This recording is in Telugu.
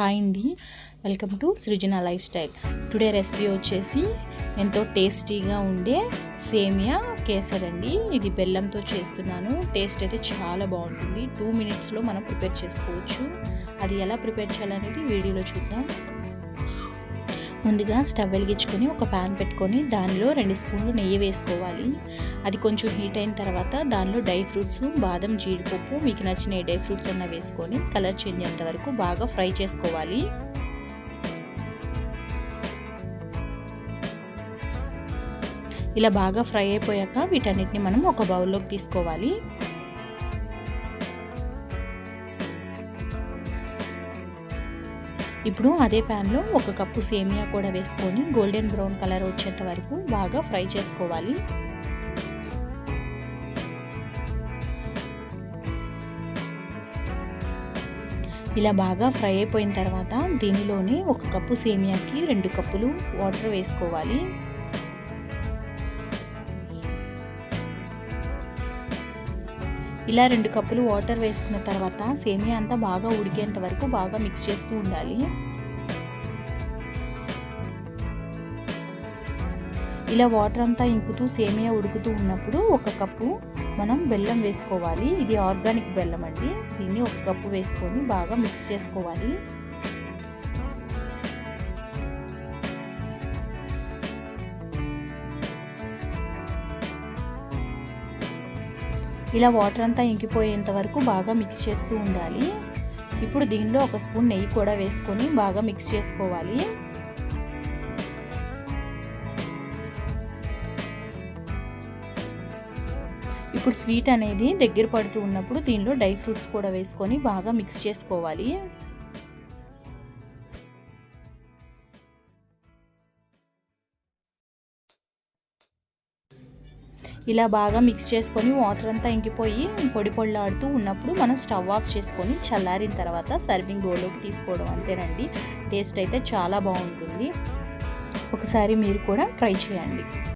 హాయ్ అండి. Welcome to Srujana lifestyle today recipe వచ్చేసి ఎంతో టేస్టీగా ఉండే సేమియా కేసర్ అండి. ఇది బెల్లంతో చేస్తున్నాను. టేస్ట్ అయితే చాలా బాగుంటుంది. టూ మినిట్స్లో మనం ప్రిపేర్ చేసుకోవచ్చు. అది ఎలా ప్రిపేర్ చేయాలనేది వీడియోలో చూద్దాం. ముందుగా స్టవ్ వెలిగించుకొని ఒక ప్యాన్ పెట్టుకొని దానిలో రెండు స్పూన్లు నెయ్యి వేసుకోవాలి. అది కొంచెం హీట్ అయిన తర్వాత దానిలో డ్రై ఫ్రూట్స్ బాదం జీడిపప్పు మీకు నచ్చిన ఏ డ్రై ఫ్రూట్స్ అన్న వేసుకొని కలర్ చేంజ్ అయ్యేంత వరకు బాగా ఫ్రై చేసుకోవాలి. ఇలా బాగా ఫ్రై అయిపోయాక వీటన్నిటిని మనం ఒక బౌల్లోకి తీసుకోవాలి. ఇప్పుడు అదే ప్యాన్లో ఒక కప్పు సేమియా కూడా వేసుకొని గోల్డెన్ బ్రౌన్ కలర్ వచ్చేంత వరకు బాగా ఫ్రై చేసుకోవాలి. ఇలా బాగా ఫ్రై అయిపోయిన తర్వాత దీనిలోనే ఒక కప్పు సేమియాకి రెండు కప్పులు వాటర్ వేసుకోవాలి. ఇలా రెండు కప్పులు వాటర్ వేసుకున్న తర్వాత సేమియా అంతా బాగా ఉడికేంత వరకు బాగా మిక్స్ చేస్తూ ఉండాలి. ఇలా వాటర్ అంతా ఇంకుతూ సేమియా ఉడుకుతూ ఉన్నప్పుడు ఒక కప్పు మనం బెల్లం వేసుకోవాలి. ఇది ఆర్గానిక్ బెల్లం అండి. దీన్ని ఒక కప్పు వేసుకొని బాగా మిక్స్ చేసుకోవాలి. ఇలా వాటర్ అంతా ఇంకిపోయేంత వరకు బాగా మిక్స్ చేస్తూ ఉండాలి. ఇప్పుడు దీనిలో ఒక స్పూన్ నెయ్యి కూడా వేసుకొని బాగా మిక్స్ చేసుకోవాలి. ఇప్పుడు స్వీట్ అనేది దగ్గర పడుతూ ఉన్నప్పుడు దీనిలో డ్రై ఫ్రూట్స్ కూడా వేసుకొని బాగా మిక్స్ చేసుకోవాలి. ఇలా బాగా మిక్స్ చేసుకొని వాటర్ అంతా ఇంకిపోయి పొడి పొడిలాడుతూ ఉన్నప్పుడు మనం స్టవ్ ఆఫ్ చేసుకొని చల్లారిన తర్వాత సర్వింగ్ బౌల్లోకి తీసుకోవడం అంతేనండి. టేస్ట్ అయితే చాలా బాగుంటుంది. ఒకసారి మీరు కూడా ట్రై చేయండి.